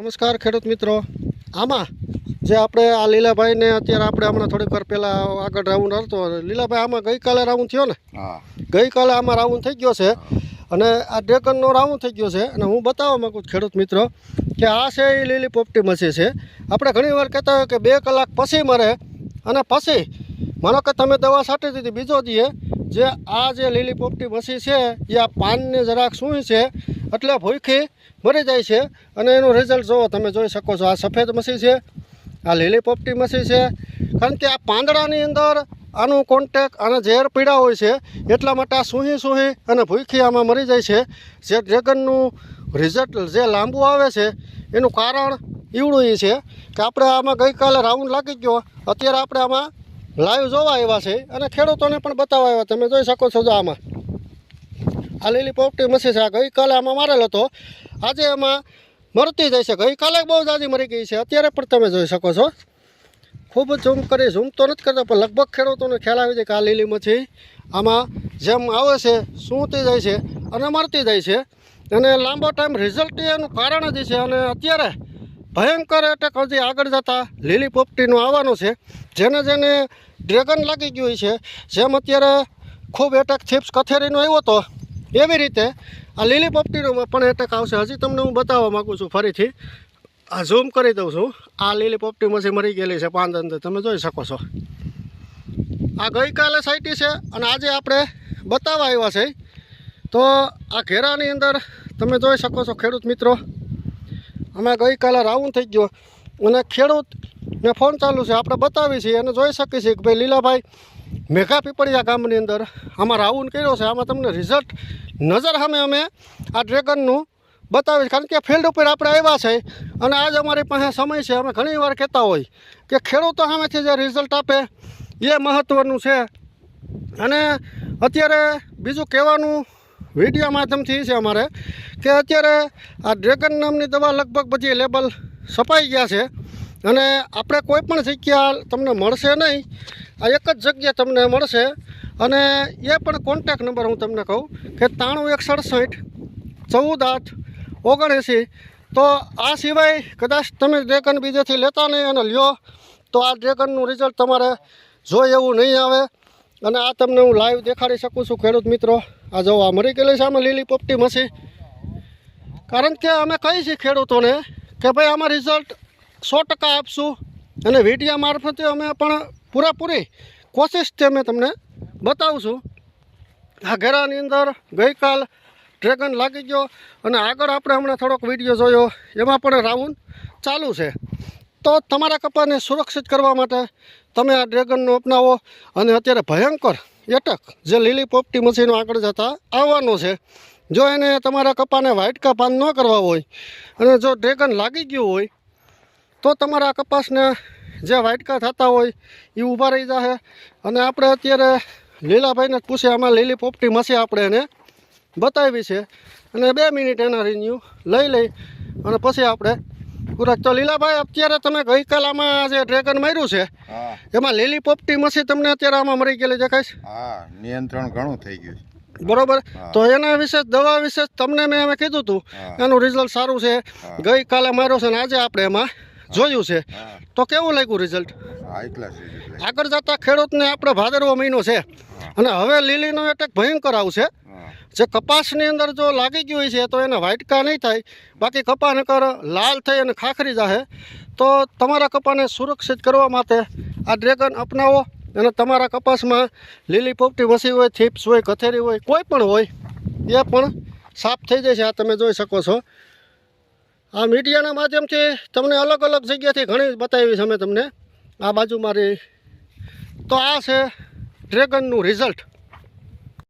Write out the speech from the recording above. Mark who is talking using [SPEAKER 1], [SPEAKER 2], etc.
[SPEAKER 1] નમસ્કાર ખેડૂત મિત્રો. આમાં જે આપણે આ લીલાભાઈને અત્યારે આપણે હમણાં થોડીક વાર પહેલાં આગળ રાઉન્ડ હતો. લીલાભાઈ આમાં ગઈકાલે રાઉન્ડ થયો ને? ગઈકાલે આમાં રાઉન્ડ થઈ ગયો છે. અને આ ડ્રેગનનો રાઉન્ડ થઈ ગયો છે. અને હું બતાવવા માગું છું ખેડૂત મિત્રો કે આ છે એ લીલી પોપટી મસી છે. આપણે ઘણી વાર કહેતા હોય કે બે કલાક પછી મરે. અને પછી માનો કે તમે દવા છાંટી દીધી બીજો દીએ જે આ જે લીલી પોપટી મસી છે એ આ પાનને જરાક શું છે એટલે ભૂખી મરી જાય છે. અને એનું રિઝલ્ટ જુઓ, તમે જોઈ શકો છો, આ સફેદ મસી છે, આ લીલી પોપટી મસી છે. કારણ કે આ પાંદડાની અંદર આનું કોન્ટેક અને ઝેર પીડા હોય છે, એટલા માટે આ સૂહી સૂહી અને ભૂખી આમાં મરી જાય છે. જે ડ્રેગનનું રિઝલ્ટ જે લાંબુ આવે છે, એનું કારણ ઈવડું એ છે કે આપણે આમાં ગઈકાલે રાઉન્ડ લાગી ગયો. અત્યારે આપણે આમાં લાઈવ જોવા આવ્યા છે અને ખેડૂતોને પણ બતાવવા આવ્યા. તમે જોઈ શકો છો જો આમાં. આ લીલી પોપટી મસી છે આ ગઈકાલે આમાં મારેલો હતો. આજે એમાં મરતી જાય છે ગઈકાલે બહુ જાજી મરી ગઈ છે. અત્યારે પણ તમે જોઈ શકો છો. ખૂબ ઝૂમ કરી, ઝૂમ તો નથી કરતા, પણ લગભગ ખેડૂતોને ખ્યાલ આવી જાય કે આ લીલી મચ્છી આમાં જેમ આવે છે સૂંટી જાય છે અને મરતી જાય છે. અને લાંબો ટાઈમ રિઝલ્ટ એનું કારણ જ છે. અને અત્યારે ભયંકર એટેક હજી આગળ જતાં લીલી પોપટીનું આવવાનું છે. જેને જેને ડ્રેગન લાગી ગયું છે. જેમ અત્યારે ખૂબ એટેક થીપ્સ કથેરીનો આવ્યો હતો. એવી રીતે આ લીલી પોપટીનોમાં પણ એટેક આવશે. હજી તમને હું બતાવવા માગું છું ફરીથી. આ ઝૂમ કરી દઉં છું. આ લીલી પોપટીમાંથી મરી ગયેલી છે પાંદ અંદર. તમે જોઈ શકો છો. આ ગઈકાલે સાઈટી છે અને આજે આપણે બતાવવા આવ્યા છે. તો આ ઘેરાની અંદર તમે જોઈ શકો છો ખેડૂત મિત્રો. અમે ગઈકાલે રાઉન્ડ થઈ ગયો. અને ખેડૂતને ફોન ચાલુ છે. આપણે બતાવી છીએ અને જોઈ શકીએ છીએ કે ભાઈ લીલાભાઈ મેઘા પીપળિયા ગામની અંદર આમાં રાઉન્ડ કર્યો છે. આમાં તમને રિઝલ્ટ નજર સામે અમે આ ડ્રેગનનું બતાવીશ. કારણ કે ફિલ્ડ ઉપર આપણે આવ્યા છે અને આજ અમારી પાસે સમય છે. અમે ઘણી વાર કહેતા હોય કે ખેડૂતો સામેથી જે રિઝલ્ટ આપે એ મહત્ત્વનું છે. અને અત્યારે બીજું કહેવાનું વીડિયો માધ્યમથી છે અમારે કે અત્યારે આ ડ્રેગન નામની દવા લગભગ બધી લેબલ છપાઈ ગયા છે. અને આપણે કોઈ પણ જગ્યા તમને મળશે નહીં આ એક જ જગ્યા તમને મળશે. અને એ પણ કોન્ટેક નંબર હું તમને કહું કે ત્રાણું એક સડસઠ, ચૌદ આઠ, ઓગણએંસી. તો આ સિવાય કદાચ તમે ડ્રેગન બીજેથી લેતા નહીં અને લ્યો, તો આ ડ્રેગનનું રિઝલ્ટ તમારે જોઈએ એવું નહીં આવે. અને આ તમને હું લાઈવ દેખાડી શકું છું, ખેડૂત મિત્રો. આ જો આ મરી ગયેલી છે, આમાં લીલી પોપટી મસી. કારણ કે અમે કહીએ છીએ ખેડૂતોને કે ભાઈ આમાં રિઝલ્ટ સો ટકા આપશું. અને વીડિયા મારફતે અમે પણ પૂરેપૂરી તે મેં તમને બતાવશું આ ઘેરાની અંદર ગઈકાલ ડ્રેગન લાગી ગયો અને આગળ આપણે હમણાં થોડોક વીડિયો જોયો. એમાં પણ રાઉન્ડ ચાલુ છે. તો તમારા કપાને સુરક્ષિત કરવા માટે તમે આ ડ્રેગનનો અપનાવો અને અત્યારે ભયંકર એટક જે લીલી પોપટી મશીનો આગળ જતાં આવવાનો છે. જો એને તમારા કપાને વ્હાઇટ કપાન ન કરવા હોય અને જો ડ્રેગન લાગી ગયું હોય, તો તમારા કપાસને જે વાટકા થતા હોય એ ઊભા રહી જશે અને આપણે અત્યારે લીલાભાઈને જ પૂછે આમાં લીલી પોપટી મસી આપણે એને? બતાવી છે. અને બે મિનિટ એના રિન્યુ લઈ લઈ અને પછી આપણે પૂરા તો લીલાભાઈ અત્યારે તમે ગઈકાલ આમાં જે ડ્રેગન માર્યું છે એમાં લીલી પોપટી મસી તમને અત્યારે આમાં મરી ગયેલી દેખાય છે?
[SPEAKER 2] હા નિયંત્રણ ઘણું થઈ ગયું છે.
[SPEAKER 1] બરોબર? તો એના વિશે દવા વિશે તમને મેં અમે કીધું હતું એનું રિઝલ્ટ સારું છે. ગઈકાલે માર્યો છે ને આજે આપણે એમાં. જોયું છે. તો કેવું લાગ્યું રિઝલ્ટ આગળ જતા ખેડૂતને આપણે ભાદરવો મહિનો છે. અને હવે લીલીનો એટેક ભયંકર આવશે. જે કપાસની અંદર જો લાગી ગયું હોય છે તો એને વાઇટકા નહીં થાય. બાકી કપા નકર લાલ થઈ અને ખાખરી જાહે. તો તમારા કપાને સુરક્ષિત કરવા માટે આ ડ્રેગન અપનાવો. અને તમારા કપાસમાં લીલી પોપટી વસી હોય થીપ્સ હોય કથેરી હોય કોઈ પણ હોય એ પણ સાફ થઈ જાય છે આ તમે જોઈ શકો છો. આ મીડિયાના માધ્યમથી તમને અલગ અલગ જગ્યાથી ઘણી બતાવી છે અમે તમને. આ બાજુ મારી તો આ છે ડ્રેગનનું રિઝલ્ટ.